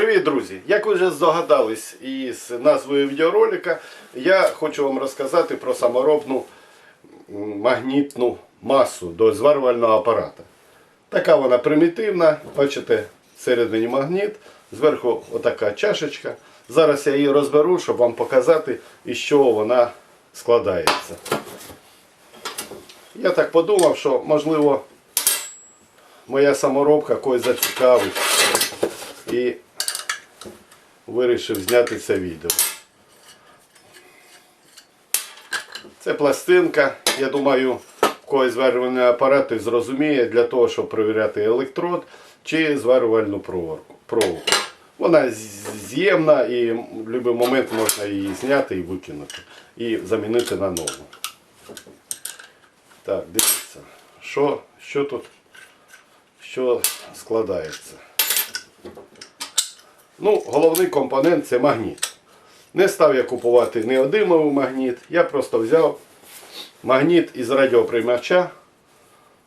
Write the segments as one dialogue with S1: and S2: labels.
S1: Привіт, друзі! Як ви вже здогадались із назвою відеоролика, я хочу вам розказати про саморобну магнітну масу до зварювального апарата. Така вона примітивна, бачите, всередині магніт, зверху отака чашечка. Зараз я її розберу, щоб вам показати, із чого вона складається. Я так подумав, що можливо моя саморобка когось зацікавить і вирішив зняти це відео. Це пластинка, я думаю, в когось зварювальний апарат зрозуміє для того, щоб перевіряти електрод чи зварювальну проволоку. Вона з'ємна і в будь-який момент можна її зняти і викинути. І замінити на нову. Так, дивіться, що, що тут, що складається. Ну, головний компонент це магніт. Не став я купувати неодимовий магніт. Я просто взяв магніт із радіоприймача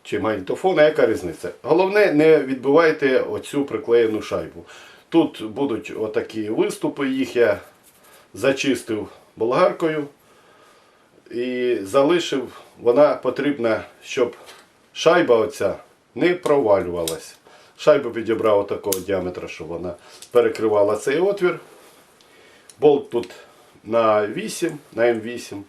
S1: чи магнітофона, яка різниця. Головне, не відбивайте оцю приклеєну шайбу. Тут будуть отакі виступи, їх я зачистив болгаркою і залишив. Вона потрібна, щоб шайба оця не провалювалась. Шайбу підібрав такого діаметра, щоб вона перекривала цей отвір. Болт тут на 8, на М8.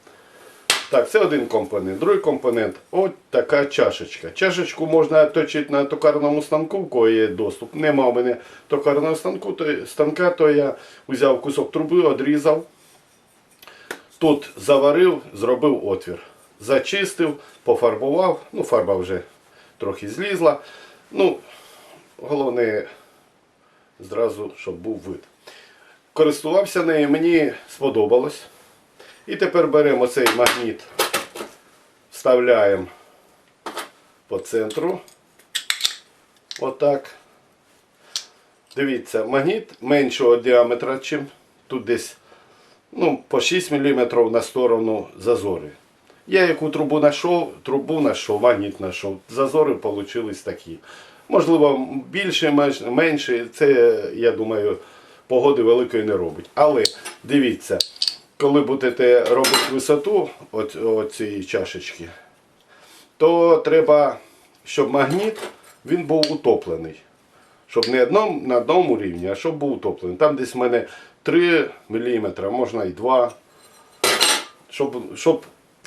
S1: Так, це один компонент. Другий компонент от така чашечка. Чашечку можна точити на токарному станку, в кого є доступ. Нема у мене токарного станку, то, станка, то я взяв кусок труби, одрізав. Тут заварив, зробив отвір. Зачистив, пофарбував. Ну, фарба вже трохи злізла. Ну, головне, зразу, щоб був вид. Користувався нею, мені сподобалось. І тепер беремо цей магніт, вставляємо по центру. Отак. Дивіться, магніт меншого діаметра, чим тут десь ну, по 6 мм на сторону зазори. Я яку трубу знайшов, трубу знайшов, магніт знайшов. Зазори вийшли такі. Можливо, більше, менше. Це, я думаю, погоди великої не робить. Але дивіться, коли будете робити висоту от, от цієї чашечки, то треба, щоб магніт він був утоплений. Щоб не одном, на одному рівні, а щоб був утоплений. Там десь в мене 3 мм, можна і 2 щоб, щоб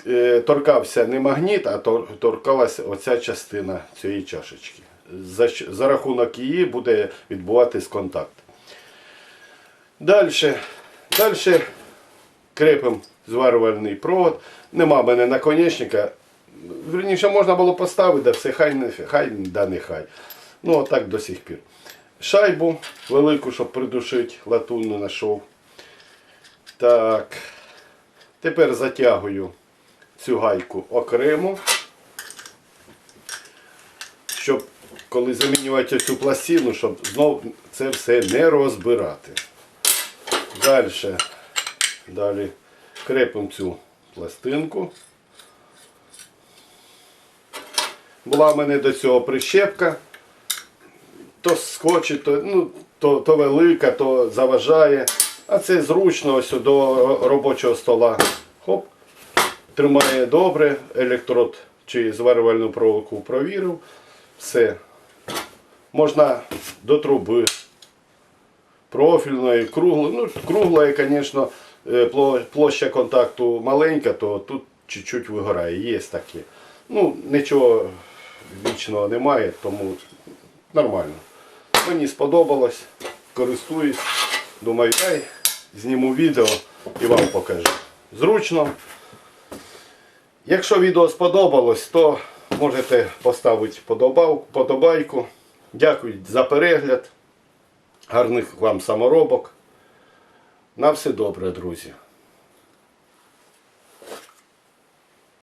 S1: е, торкався не магніт, а торкалася оця частина цієї чашечки. За, за рахунок її буде відбуватись контакт. Далі, далі крепимо зварювальний провод. Нема мене наконечника. Верніше можна було поставити, все хай хай, да не хай. Ну, отак до сих пір. Шайбу велику, щоб придушити, латунну знайшов. Так. Тепер затягую цю гайку окремо, щоб коли замінювати цю пластину, щоб знов це все не розбирати. Далі, далі крепимо цю пластинку. Була в мене до цього прищепка. То скочить, то, ну, то, то велика, то заважає. А це зручно ось до робочого стола. Хоп. Тримає добре, електрод чи зварювальну проволоку провірив. Все. Можна до труби. Профільної, круглої. Ну, круглої, звісно, е, площа контакту маленька, то тут чуть-чуть вигорає. Є таке. Ну, нічого вічного немає, тому нормально. Мені сподобалось, користуюсь. Думаю, ай, зніму відео і вам покажу. Зручно. Якщо відео сподобалось, то можете поставити подобайку. Дякую за перегляд. Гарних вам саморобок. На все добре, друзі.